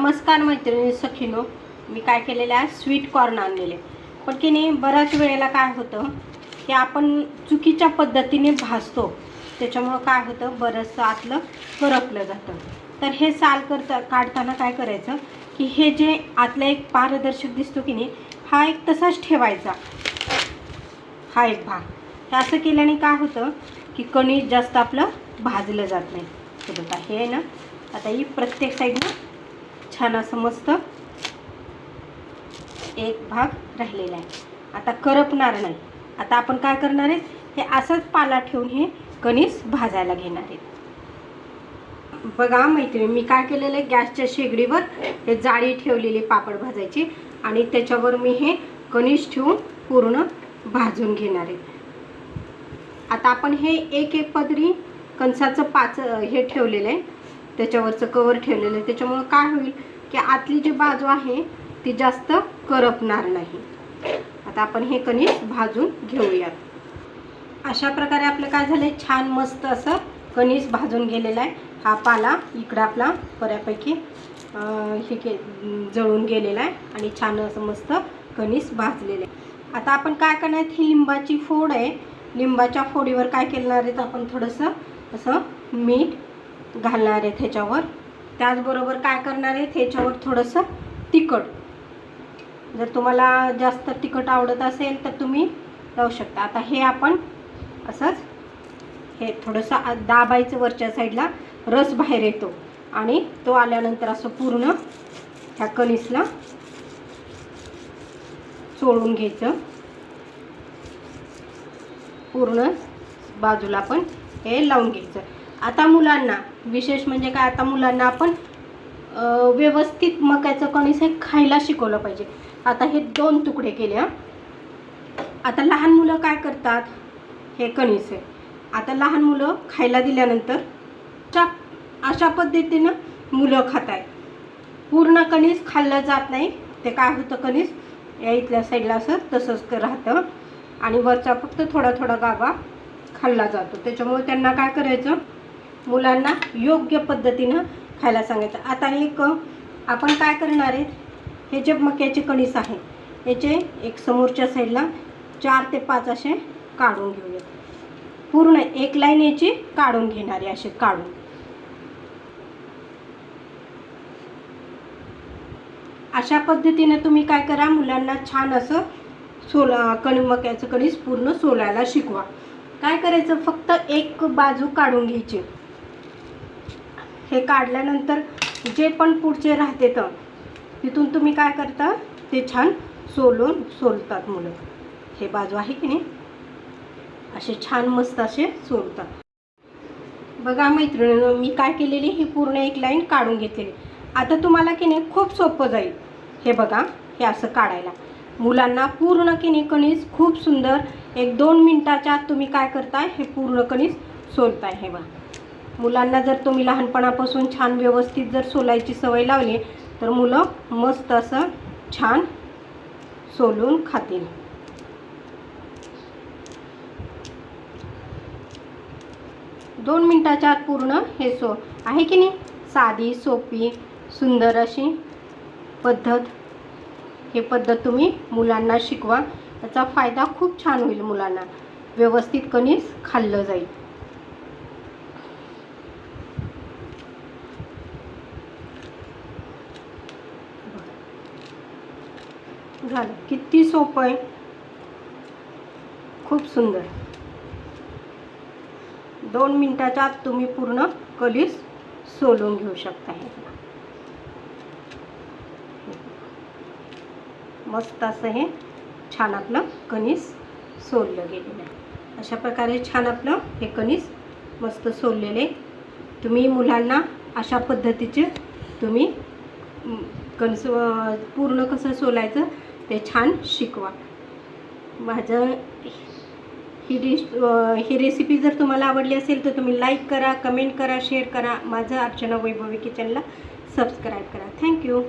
नमस्कार मैत्रिणी सखीनो. मी काय केलेलं आहे? स्वीट कॉर्न आणलेले. पण की नाही बऱ्याच वेळेला काय होतं की आपण चुकीच्या पद्धतीने भासतो त्याच्यामुळं काय होतं? बरंचसं आतलं करपलं जातं. तर हे साल करता काढताना काय करायचं की हे जे आतला एक पारदर्शक दिसतो की नाही हा एक तसाच ठेवायचा. हा एक भाग. हे असं केल्याने काय होतं की कणीस जास्त आपलं भाजलं जात नाही. हे हे आहे ना? आता ही प्रत्येक साईडनं छान असं मस्त एक भाग राहिलेला आहे. आता करपणार नाही. आता आपण काय करणार आहे? हे असंच पाला ठेवून हे कणीस भाजायला घेणार आहेत बघा मैत्रिणी मी काय केलेलं आहे? गॅसच्या शेगडीवर हे जाळी ठेवलेली पापड भाजायची आणि त्याच्यावर मी हे कणीस ठेवून पूर्ण भाजून घेणार आहे. आता आपण हे एक एक पदरी कणसाचं पाच हे ठेवलेलं आहे. त्याच्यावरचं कवर ठेवलेलं आहे. त्याच्यामुळं काय होईल की आतली जी बाजू आहे ती जास्त करपणार नाही. आता आपण हे कणीस भाजून घेऊयात. अशा प्रकारे आपलं काय झालं आहे छान मस्त असं कणीस भाजून गेलेला आहे. हा पाला इकडं आपला बऱ्यापैकी हे के जळून गेलेला आहे आणि छान असं मस्त कणीस भाजलेलं आहे. आता आपण काय करणार ही लिंबाची फोड आहे. लिंबाच्या फोडीवर काय करणार आहेत आपण थोडंसं असं मीठ घालणार आहे ह्याच्यावर त्याचबरोबर काय करणार आहे ह्याच्यावर थोडंसं तिखट. जर तुम्हाला जास्त तिखट आवडत असेल तर तुम्ही लावू शकता. आता हे आपण असंच हे थोडंसं दाबायचं वरच्या साईडला रस बाहेर येतो. आणि तो आल्यानंतर असं पूर्ण ह्या कणीसला चोळून घ्यायचं. पूर्ण बाजूला पण हे लावून घ्यायचं. आता मुलांना विशेष म्हणजे काय आता मुलांना आपण व्यवस्थित मक्याचं कणीस हे खायला शिकवलं पाहिजे. आता हे दोन तुकडे केले हां. आता लहान मुलं काय करतात? हे कणीस आहे. आता लहान मुलं खायला दिल्यानंतर अशा अशा पद्धतीनं मुलं खात आहेत पूर्ण कणीस खाल्लं जात नाही. ते काय होतं कणीस? या इथल्या साईडला असं तसंच राहतं आणि वरचा फक्त थोडा थोडा गाबा खाल्ला जातो. त्याच्यामुळे त्यांना काय करायचं? मुलांना योग्य पद्धतीनं खायला सांगायचं. आता एक आपण काय करणार आहे? हे जे मक्याचे कणीस आहे याचे एक समोरच्या साईडला चार ते पाच असे काढून घेऊयात. पूर्ण एक लाईन याची काढून घेणारे असे काढून. अशा पद्धतीने तुम्ही काय करा मुलांना छान असं सोला कणी मक्याचं कणीस पूर्ण सोलायला शिकवा. काय करायचं? फक्त एक बाजू काढून घ्यायची. हे काढल्यानंतर जे पण पुढचे राहते तर तिथून तुम्ही काय करता? ते छान सोलून सोलतात मुलं. हे बाजू आहे की नाही? असे छान मस्त असे सोलतात. बघा मैत्रिणीनं मी काय केलेली ही पूर्ण एक लाईन काढून घेतलेली. आता तुम्हाला की नाही खूप सोपं जाईल. हे बघा हे असं काढायला. मुलांना पूर्ण की नाही कणीस खूप सुंदर एक दोन मिनटाच्या आत तुम्ही काय करताय हे पूर्ण कणीस सोलताय. हे बघा. मुलांना जर तुम्ही लहानपणापासून छान व्यवस्थित जर सोलायची सवय लावली तर मुलं मस्त असं छान सोलून खातील. दोन मिनटाच्या आत पूर्ण हे सो आहे की नाही? साधी सोपी सुंदर अशी पद्धत. हे पद्धत तुम्ही मुलांना शिकवा. त्याचा फायदा खूप छान होईल मुलांना. व्यवस्थित कणीस खाल्लं जाईल. झालं. किती सोपं आहे. खूप सुंदर. दोन मिनटाच्या आत तुम्ही पूर्ण कलीस सोलून घेऊ शकता हे मस्त असं हे छान आपलं कणीस सोललं गेलेलं आहे. अशा प्रकारे छान आपलं हे कणीस मस्त सोललेले. तुम्ही मुलांना अशा पद्धतीचे तुम्ही कणस पूर्ण कसं सोलायचं ते छान शिकवा. माझं ही डिश ही रेसिपी जर तुम्हाला आवडली असेल तर तुम्ही लाईक करा कमेंट करा शेअर करा. माझं अर्चना वैभवी किचनला सबस्क्राईब करा. Thank you